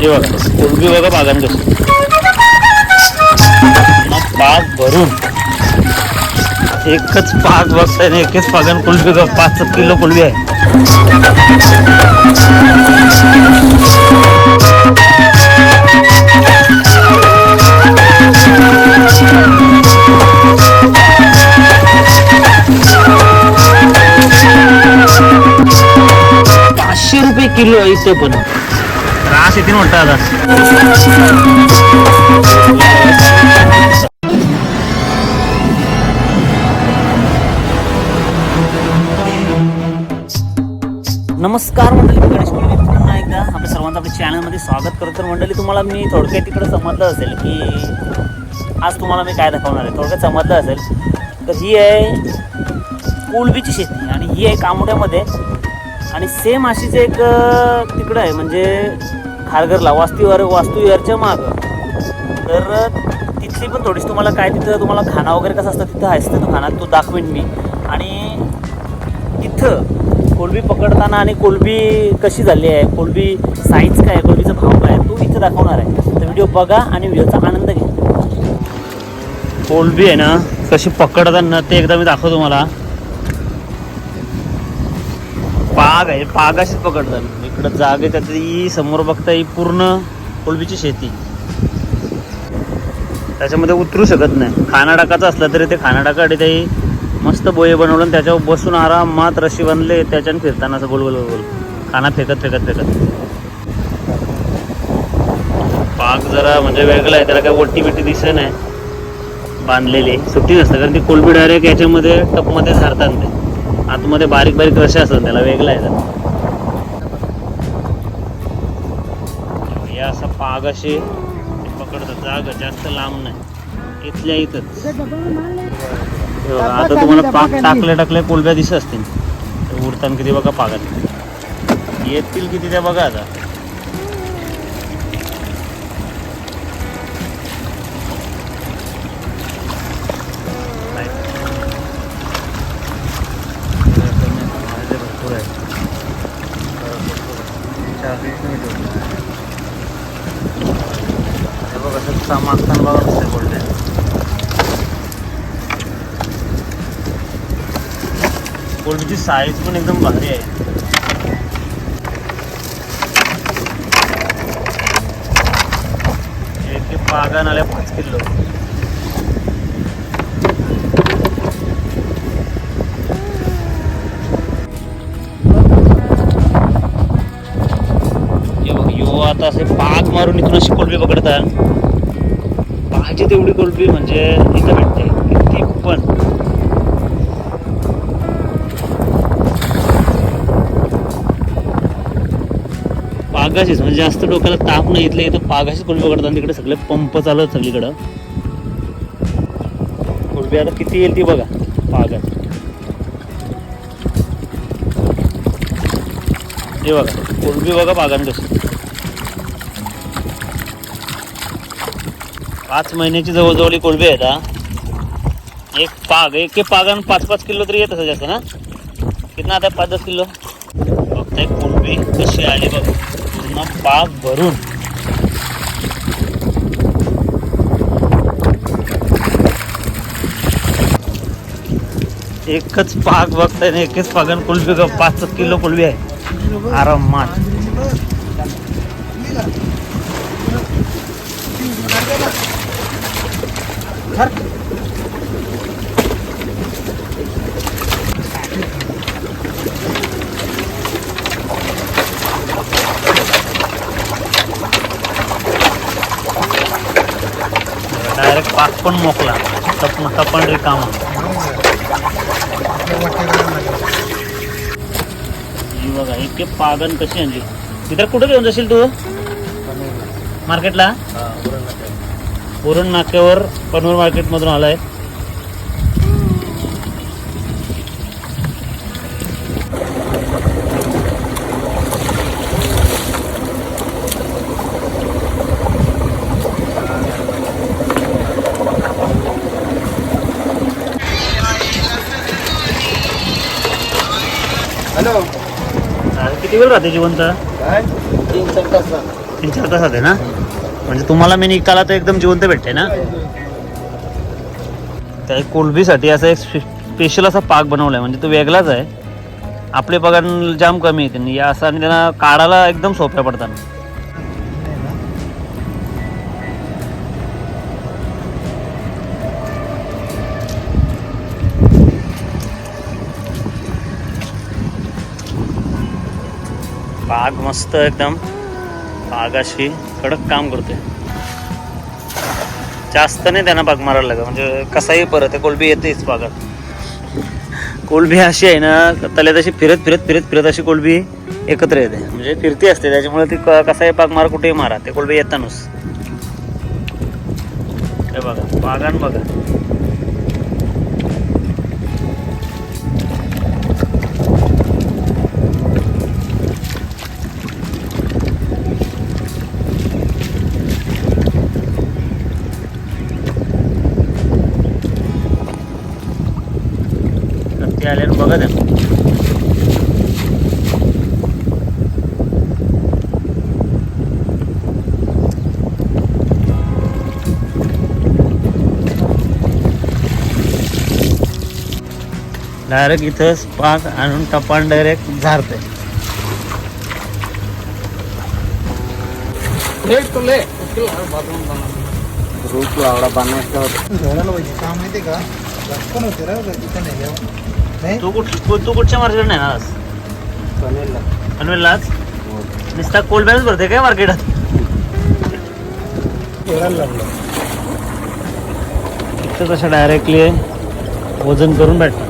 हे बघा कोलबी बघा बागान कशी मग भरून एकच पाच बघताय ना एकच बागान कुलबी पाच किलो कोलबी आहे. पाचशे रुपये किलो आहे इथं पण. त्रास येते म्हणता आता. नमस्कार मंडळी गणेश मुलगी पुन्हा एकदा आपल्या सर्वांचं आपल्या चॅनलमध्ये स्वागत करतो. तर मंडळी तुम्हाला मी थोडक्यात तिकडं समजलं असेल की आज तुम्हाला मी काय दाखवणार आहे. थोडक्यात समजलं असेल. तर ही आहे कोलबीची शेती आणि ही आहे कामोड्यामध्ये आणि सेम अशीच एक तिकडं आहे. म्हणजे खारघरला वास्तू वास्तूविहारच्या मागं. तर तिथली पण थोडीशी तुम्हाला काय तिथं तुम्हाला खाना वगैरे कसं असतं तिथं असतं तो खाना. तो दाखवेन मी. आणि तिथं कोलबी पकडताना आणि कोलबी कशी झाली आहे कोलबी साईज काय आहे कोलबीचा भाव काय आहे तो इथं दाखवणार आहे. तर व्हिडिओ बघा आणि व्हिडिओचा आनंद घ्या. कोलबी आहे ना कशी पकडताना ते एकदा मी दाखवतो तुम्हाला. पाग आहे पाग अशीच पकडतात. इकडं जागे त्यातली समोर बघता ही पूर्ण कोलबीची शेती. त्याच्यामध्ये उतरू शकत नाही. खानाडाकाचं असलं तरी ते खाना टाकासाठी ते मस्त बोये बनवलं त्याच्यावर बसून आरामात रशी बांधले त्याच्याने फिरताना असं गोल गोल गोल खाना फेकत फेकत फेकत. पाग जरा म्हणजे वेगळा आहे त्याला काय वट्टी बिट्टी दिसत नाही. बांधलेली सुट्टी नसतं कारण ती कोलबी डायरेक्ट याच्यामध्ये टपमध्ये झारतात ते. आतमध्ये बारीक बारीक रशे असतात त्याला वेगळा आहे जरा. हे पाग असे पकडतात जागा जास्त लांब नाही. इथल्या इथंच. आता तुम्हाला पाक टाकले टाकले कोलब्या दिसत असतील. ते उडताना किती बघा पागात येतील किती त्या बघा आता. बघा कसं कोलब्या कोलबीची साईज पण एकदम भारी आहे. ते एक पागण पाच किलो. बघ, यो आता असे पाग मारून इथून अशी कोलबी पकडतात. पाहिजे तेवढी कोलबी म्हणजे इथं भेटते. किती पण. पागाशीच म्हणजे जास्त डोक्याला ताप नाही इथलं इथं पागाशीच कोलबी पकडतात तिकडे सगळे पंप चालत सगळीकडं. कोलबी आता किती येईल ती बघा पागात हे बघा कोलबी बघा पागान कशी पाच महिन्याची जवळजवळ ही कोलबी आहेत हा. एक पाग एक एक पागान पाच पाच किलो तरी येत असं जास्त ना? कितना आता पाच दस किलो? बघताय कोळबी कशी आली बघ. पुन्हा पाग भरून. एकच पाग बघताय ना एकच पागन कुलबी पाच किलो कोलबी आहे. आरामात. डायरेक्ट पाक पण मोकला. टप टपण रिकामा ही बघा इतके पागन कशी आणली? तिथं कुठं घेऊन जाशील तू? मार्केटला. पुरण नाक्यावर पनवेल मार्केट मधून आलाय. हॅलो. किती वेळ राहते जिवंत? काय? तीन चार तास तीन चार तासात आहे ना? म्हणजे तुम्हाला मी निकाला तर एकदम जिवंत भेटते ना? त्या कोलबीसाठी असा एक स्पेशल असा पाक बनवलाय. म्हणजे तो वेगळाच आहे. आपले पगार जाम कमी येते आणि या असं आणि त्यांना काढायला एकदम सोप्या पडतात. पाग मस्त एकदम. पागाशी कडक काम करतोय. जास्त नाही त्यांना पाग मारायला लागत म्हणजे कसाही परत आहे कोलबी येतेच बागात कोलबी अशी आहे ना तल्या तशी फिरत फिरत फिरत फिरत अशी कोलबी एकत्र येते. म्हणजे फिरती असते त्याच्यामुळे ती क- कसाही पाक मारा कुठेही मारा ते कोलबी येतानच. हे बघा बागान बघा डायरेक्ट इथंच पाक आणून टपान डायरेक्ट झारते. रूप लावडा बनायचा घोड्याला पाहिजे का माहिती का? लटकन होते रे तिथे नेल्यावर नाही? तू कुठ तू कुठच्या मार्केट नाही ना आज? पनवेललाच नुसता कोल्ड बॅलन्स भरते काय मार्केटात लागलं. इथं तसं डायरेक्टली वजन करून भेटतात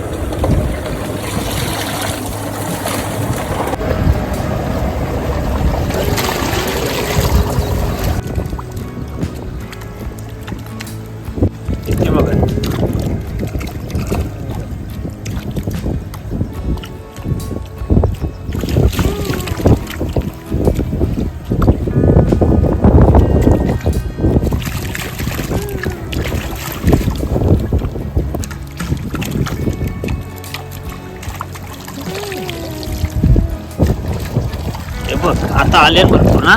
आता आले भरपूर ना?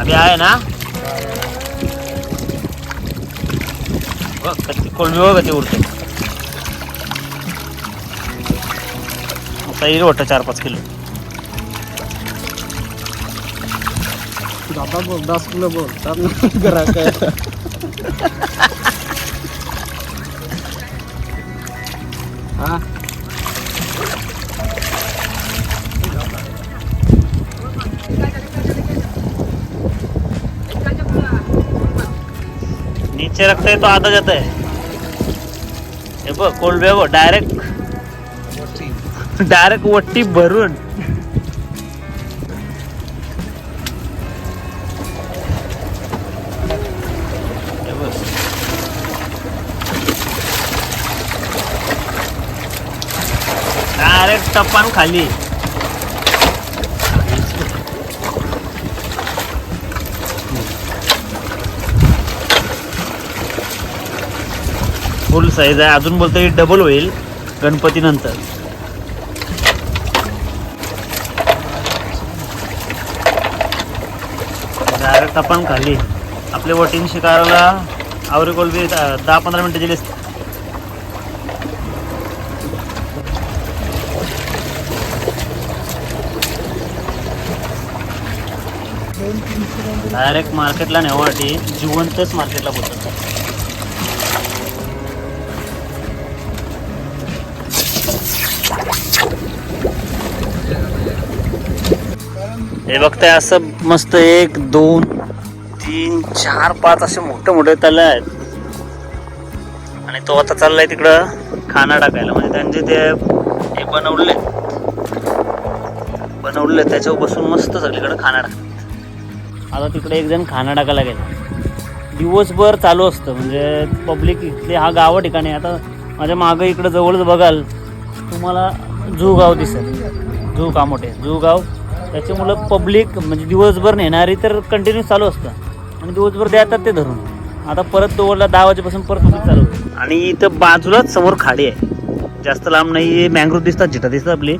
अभि आहे ना? कोळमी बघ कधी उरते आता येईल वाटतं चार पाच किलो. दादा बोल दस किलो बोल. तब करा काय हा? नीचे रखते तो आधा जाता है हे बघ कोल्ड बघ डायरेक्ट डायरेक्ट वट्टी भरून. डायरेक्ट टप्पान खाली. फुल साईज आहे. अजून बोलतो डबल होईल गणपती नंतर डायरेक्ट आपण खाली. आपले वटीन शिकाराला आवरी कोलबी दहा पंधरा मिनिटं दिली असते डायरेक्ट मार्केटला नेवाटी जिवंतच मार्केटला पोहोचत हे बघताय असं मस्त एक दोन तीन चार पाच असे मोठे मोठे तल आहेत. आणि तो आता चाललाय तिकडं खाना टाकायला. म्हणजे त्यांचे ते हे बनवले. बनवले त्याच्यावर बसून मस्त सगळीकडे खाना टाकतात. आता तिकडे एक जण खाना टाकायला गेला. दिवसभर चालू असतं. म्हणजे पब्लिक इथले हा गाव ठिकाणी आता माझ्या मागं इकडं जवळच बघाल. तुम्हाला जू गाव दिसेल. जू कामोठे. जू गाव त्याच्यामुळं पब्लिक म्हणजे दिवसभर नेणारी तर कंटिन्यू चालू असतं. आणि दिवसभर द्यातात ते धरून. आता परत दोघला दहा वाजेपासून परत चालू. आणि इथं बाजूलाच समोर खाडी आहे. जास्त लांब नाही मँग्रोव्ह दिसतात जिटा दिसतात आपली.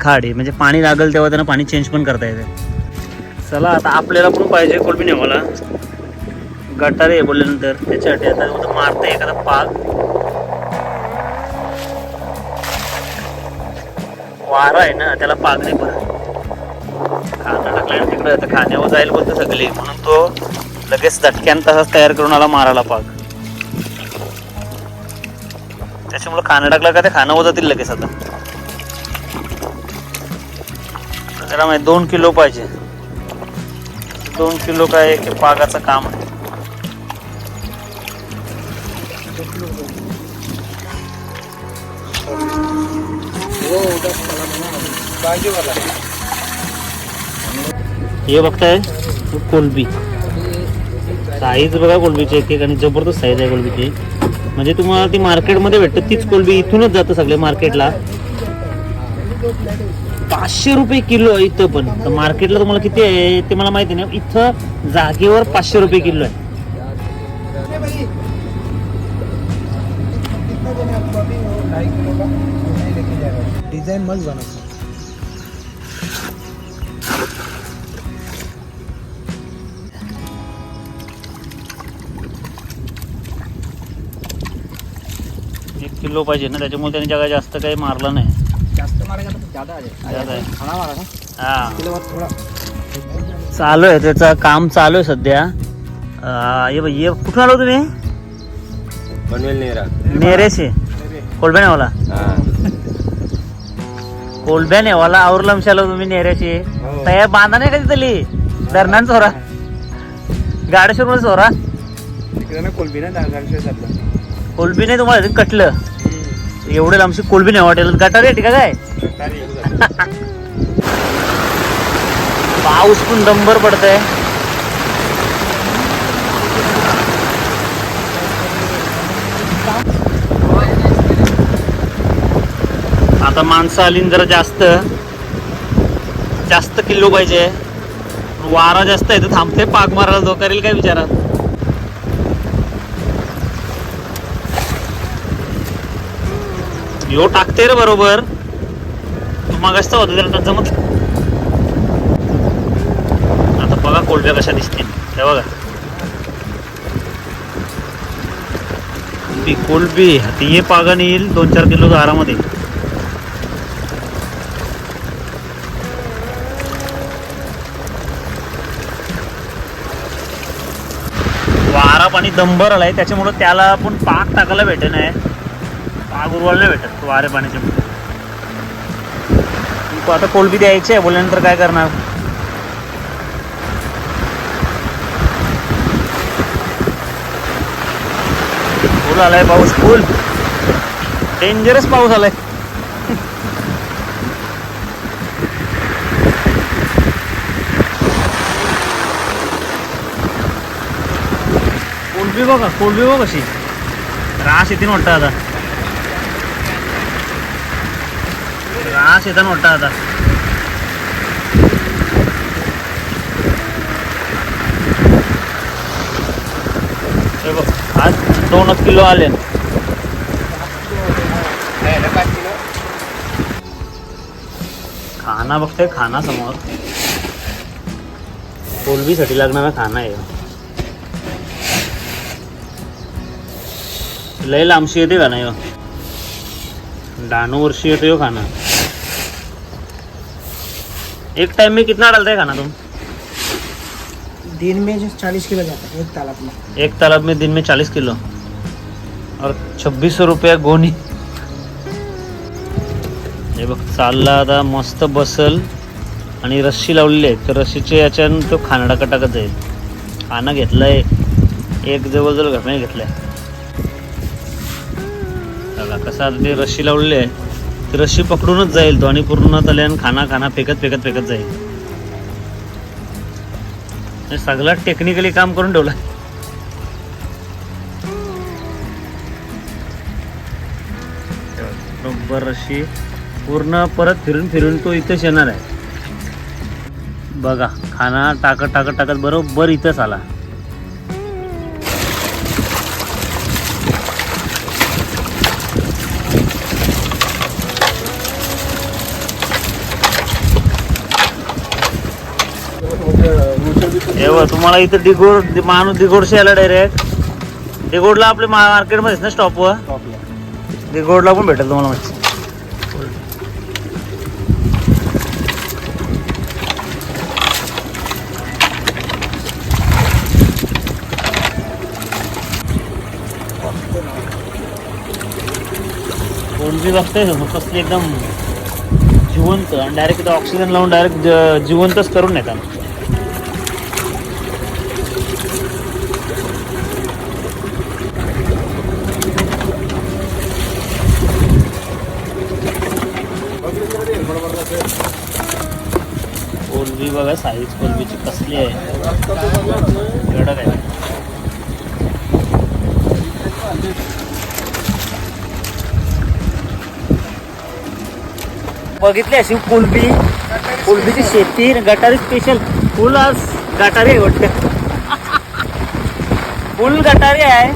खाडी म्हणजे पाणी लागेल तेव्हा त्यांना पाणी चेंज पण करता येते. चला आता आपल्याला पण पाहिजे कोलबी नेवाला गटार आहे बोलल्यानंतर त्याच्यासाठी आता उद्या मारते एखादा पाक वारा आहे ना त्याला पाग नाही पण टाकला तिकडे आता खाण्यावर जाईल बोलतो सगळे. म्हणून तो लगेच झटक्यान तसाच तयार करून आला मारायला पाक त्याच्यामुळे खाणं टाकलं का ते खाणं जातील लगेच आता. जरा माहिती दोन किलो पाहिजे. दोन किलो काय की पागाचं काम आहे. पाहिजे मला. हे बघताय कोलबी. साईज बघा कोलबीची एक एक आणि जबरदस्त साईज आहे कोलबीची. म्हणजे तुम्हाला ती मार्केटमध्ये भेटतं तीच कोलबी इथूनच जातं सगळे मार्केटला. पाचशे रुपये किलो आहे इथं पण. तर मार्केटला तुम्हाला किती आहे ते मला माहिती नाही. इथं जागेवर पाचशे रुपये किलो आहे. डिझाईन मस्त कितना किलो पाहिजे ना त्याच्यामुळे त्याने जगा जास्त काही मारलं नाही. जास्त मारेगा तो ज्यादा आ जाएगा ज्यादा आहे. खाना मारा ना हा. इसके बाद थोड़ा. चालू आहे त्याचं काम चालू आहे सध्या. ये कुठून आलो तुम्ही? पनवेल नहीं रहा नेरेशे. कोलब्या नेवाला कोलब्या नेवाला औरलमशाला तुम्ही नेऱ्याशी हो. तयार बांधा नाही का तिथली धरणान चोरा गाडेश्वर मध्ये चोरा तिकडे ना कोलबी ना दागारशे जातलं कोलबी नाही तुम्हाला कटलं. एवढे लांबशी कोलबी नाही वाटेल. गटार आहे का काय? पाऊस पण दंबर पडतंय. आता माणसं आली जरा जास्त. जास्त किलो पाहिजे. वारा जास्त आहे तर थांबते पाक मारायला. जो करेल काय विचारा यो टाकते रे बरोबर. मग असतं होतं त्याला जमत आता बघा कोलब्या कशा दिसतील हे बघा. कोलबी कोलबी ती ये पागाने येईल दोन चार किलो आरामध्ये वारा पाणी दंबर आलाय त्याच्यामुळं त्याला पण पाक टाकायला भेटे नाही पाक उरवायला नाही भेटत. वारे पाण्याच्या आता कोलबी द्यायची आहे बोलल्यानंतर काय करणार? फुल आलाय पाऊस फुल डेंजरस पाऊस आलाय. कोलबी बघा कोलबी बघ कशी रास येते वाटतं आता. रास येताना वाटतं आता. हे बघ आज दोनच किलो आले. खाना बघते खाना समोर. कोलबीसाठी लागणारा खाना आहे. लय लांबशी येते का नाही हो? डाणू वर्षी येते ह्यो खाना. एक टाइम में कितना डालता है खाना तुम? दिन में जो चालीस किलो जाता है एक तालाब में। एक तालाब में दिन में चालीस किलो? और छब्बीस सौ रुपया गोणी हे बघ चालला आता मस्त बसल आणि रस्सी लावलेली आहे तर रस्सीच्या याच्यानं तो खाना टाकत टाकत जाईल खाना घेतलाय. एक जवळजवळ घरने घेतलाय. कसं आता ते रस्सी लावलेली आहे. रशी पकडूनच जाईल तो आणि पूर्ण तल्यान खाना खाना फेकत फेकत फेकत जाईल. सगळं टेक्निकली काम करून ठेवलं. बरोबर रशी पूर्ण परत फिरून फिरून तो इथंच येणार आहे. बघा खाना टाकत टाकत टाकत बरोबर इथंच आला. बघ, तुम्हाला इथं दिगोड माणूस दिगोडशी आला डायरेक्ट दिगोडला आपल्या मार्केटमध्येच ना स्टॉपवर दिगोडला पण भेटेल तुम्हाला मच्छी कोणती बघताय कसली एकदम जिवंत आणि डायरेक्ट इथं ऑक्सिजन लावून डायरेक्ट जिवंतच करून नेतात कोलबी बघा साईज कोलबीची कसली आहे. एवढं काय? बघितली अशी कोलबी? कोलबीची शेती गटारी स्पेशल फुल आज गटारी आहे फुल गटारी आहे.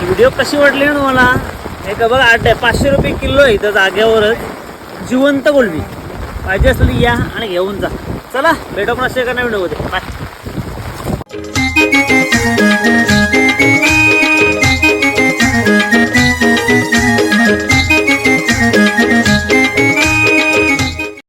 व्हिडिओ कशी वाटली ना तुम्हाला? हे का बघा आठ आहे. पाचशे रुपये किलो आहे इथं जागेवरच. जिवंत कोलबी. पाहिजे असली या आणि घेऊन जा. चला भेटू पण असे का नाही व्हिडिओमध्ये. बाय